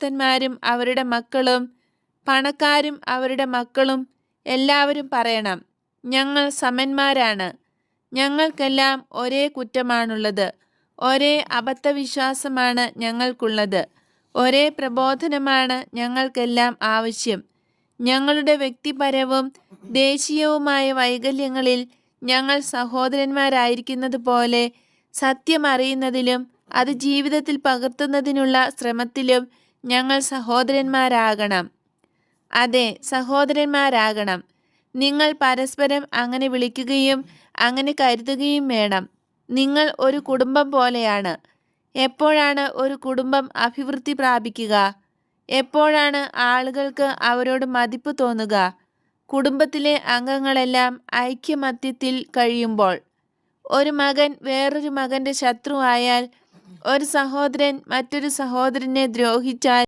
ഉദ്യോഗസ്ഥന്മാരും അവരുടെ മക്കളും പണക്കാരും അവരുടെ മക്കളും എല്ലാവരും പറയണം ഞങ്ങൾ സമന്മാരാണ്. ഞങ്ങൾക്കെല്ലാം ഒരേ കുറ്റമാണുള്ളത്. ഒരേ അബദ്ധവിശ്വാസമാണ് ഞങ്ങൾക്കുള്ളത്. ഒരേ പ്രബോധനമാണ് ഞങ്ങൾക്കെല്ലാം ആവശ്യം. ഞങ്ങളുടെ വ്യക്തിപരവും ദേശീയവുമായ വൈകല്യങ്ങളിൽ ഞങ്ങൾ സഹോദരന്മാരായിരിക്കുന്നത് പോലെ സത്യം അറിയുന്നതിലും അത് ജീവിതത്തിൽ പകർത്തുന്നതിനുള്ള ശ്രമത്തിലും ഞങ്ങൾ സഹോദരന്മാരാകണം. അതെ സഹോദരന്മാരാകണം. നിങ്ങൾ പരസ്പരം അങ്ങനെ വിളിക്കുകയും അങ്ങനെ കരുതുകയും വേണം. നിങ്ങൾ ഒരു കുടുംബം പോലെയാണ്. എപ്പോഴാണ് ഒരു കുടുംബം അഭിവൃദ്ധി പ്രാപിക്കുക? എപ്പോഴാണ് ആളുകൾക്ക് അവരോട് മതിപ്പ് തോന്നുക? കുടുംബത്തിലെ അംഗങ്ങളെല്ലാം ഐക്യമത്യത്തിൽ കഴിയുമ്പോൾ. ഒരു മകൻ വേറൊരു മകന്റെ ശത്രുവായാൽ ഒരു സഹോദരൻ മറ്റൊരു സഹോദരനെ ദ്രോഹിച്ചാൽ